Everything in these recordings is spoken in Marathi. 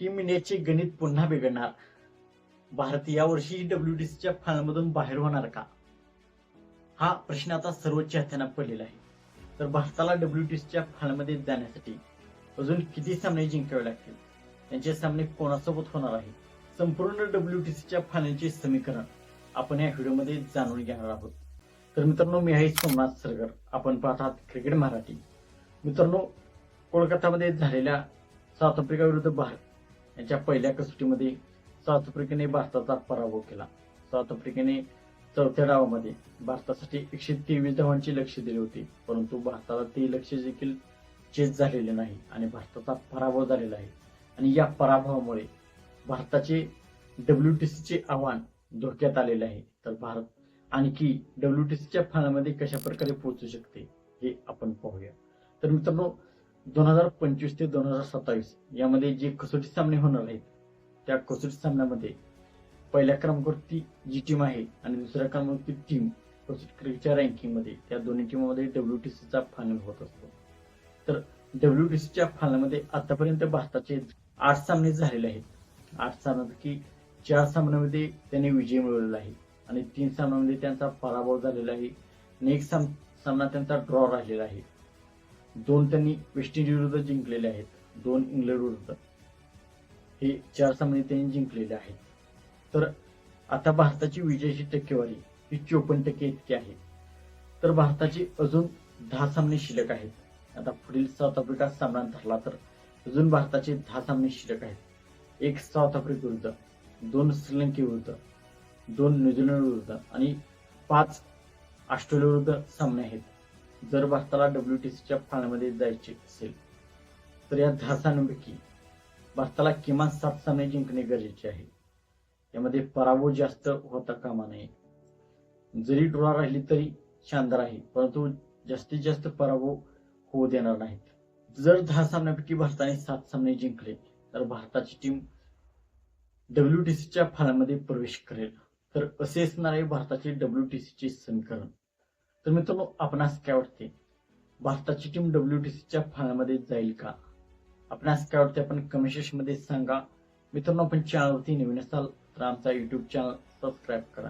टीम इंडियाचे गणित पुन्हा बिघडणार. भारत यावर्षी डब्ल्यू टी सीच्या फायनलमधून बाहेर होणार का? हा प्रश्न आता सर्वोच्च चाहत्यांना पडलेला आहे. तर भारताला डब्ल्यू टी सीच्या फायनलमध्ये जाण्यासाठी अजून किती सामने जिंकावे लागतील? त्यांचे सामने कोणासोबत होणार आहे? संपूर्ण डब्ल्यू टी सीच्या फायनलचे समीकरण आपण या व्हिडिओमध्ये जाणून घेणार आहोत. तर मित्रांनो मी आहे सोमनाथ सरगर. आपण पाहतात क्रिकेट मराठी. मित्रांनो कोलकातामध्ये झालेल्या साऊथ आफ्रिका विरुद्ध भारत यांच्या पहिल्या कसोटीमध्ये साऊथ आफ्रिकेने भारताचा पराभव केला. साऊथ आफ्रिकेने चौथ्या डावामध्ये भारतासाठी एकशे तेवीस धावांची लक्ष दिले होते. परंतु भारताला ते लक्ष देखील चेस झालेले नाही आणि भारताचा पराभव झालेला आहे. आणि या पराभवामुळे भारताचे डब्ल्यू टी सीचे आव्हान धोक्यात आलेले आहे. तर भारत आणखी डब्ल्यू टी सीच्या फायनलमध्ये कशा प्रकारे पोहोचू शकते हे आपण पाहूया. तर मित्रांनो दोन हजार पंचवीस ते दोन हजार सत्तावीस यामध्ये जे कसोटी सामने होणार आहेत त्या कसोटी सामन्यामध्ये पहिल्या क्रमांकावरती जी टीम आहे आणि दुसऱ्या क्रमांकावरती टीम कसोटी क्रिकेटच्या रँकिंगमध्ये त्या दोन्ही टीममध्ये सीचा फायनल होत असतो. तर डब्ल्यू टी सीच्या फायनलमध्ये आतापर्यंत भारताचे आठ सामने झालेले आहेत. आठ सामन्यापैकी चार सामन्यामध्ये त्यांनी विजय मिळवलेला आहे आणि तीन सामन्यामध्ये त्यांचा पराभव झालेला आहे आणि एक साम सामना त्यांचा ड्रॉ राहिलेला आहे. दोन त्यांनी वेस्ट इंडिज विरुद्ध जिंकलेले आहेत. दोन इंग्लंड विरुद्ध. हे चार सामने त्यांनी जिंकलेले आहेत. तर आता भारताची विजयाची टक्केवारी ही चोपन्न टक्के इतकी आहे. तर भारताची अजून दहा सामने शिल्लक आहेत. आता पुढील साऊथ आफ्रिका सामना धरला तर अजून भारताचे दहा सामने शिल्लक आहेत. एक साऊथ आफ्रिका विरुद्ध दोन श्रीलंकेविरुद्ध दोन न्यूझीलंड विरुद्ध आणि पाच ऑस्ट्रेलिया विरुद्ध सामने आहेत. जर भारताला डब्ल्यू टी सीच्या फायनलमध्ये जायचे असेल तर या दहा सामन्यांपैकी भारताला किमान सात सामने जिंकणे गरजेचे आहे. यामध्ये पराभव जास्त होता कामा नये. जरी ड्रॉ राहिली तरी शानदार आहे परंतु जास्तीत जास्त पराभव होऊ देणार नाहीत. जर दहा सामन्यापैकी भारताने सात सामने जिंकले तर भारताची टीम डब्ल्यू टी सीच्या फाळामध्ये प्रवेश करेल. तर असे असणार आहे भारताचे सीचे समीकरण तर मित्रांनो आपणास काय वाटते भारताची टीम डब्ल्यूटीसीच्या फायनलमध्ये जाईल का? आपणास काय वाटते आपण कमेंटमध्ये सांगा. मित्रांनो आपण चॅनलवरती नवीन असाल तर आमचा युट्यूब चॅनल सबस्क्राईब करा.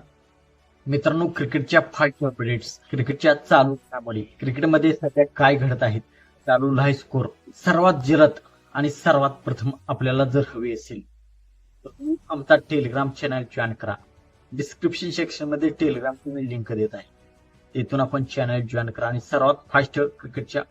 मित्रांनो क्रिकेटच्या फाईट अपडेट्स क्रिकेटच्या चालू घडामोडी क्रिकेटमध्ये सध्या काय घडत आहेत चालू हाय स्कोर सर्वात जलद आणि सर्वात प्रथम आपल्याला जर हवी असेल तर आमचा टेलिग्राम चॅनल जॉईन करा. डिस्क्रिप्शन सेक्शनमध्ये टेलिग्रामची मी लिंक देत आहे. तिथून आपण चॅनल जॉईन करा. आणि सर्वात फास्ट क्रिकेटच्या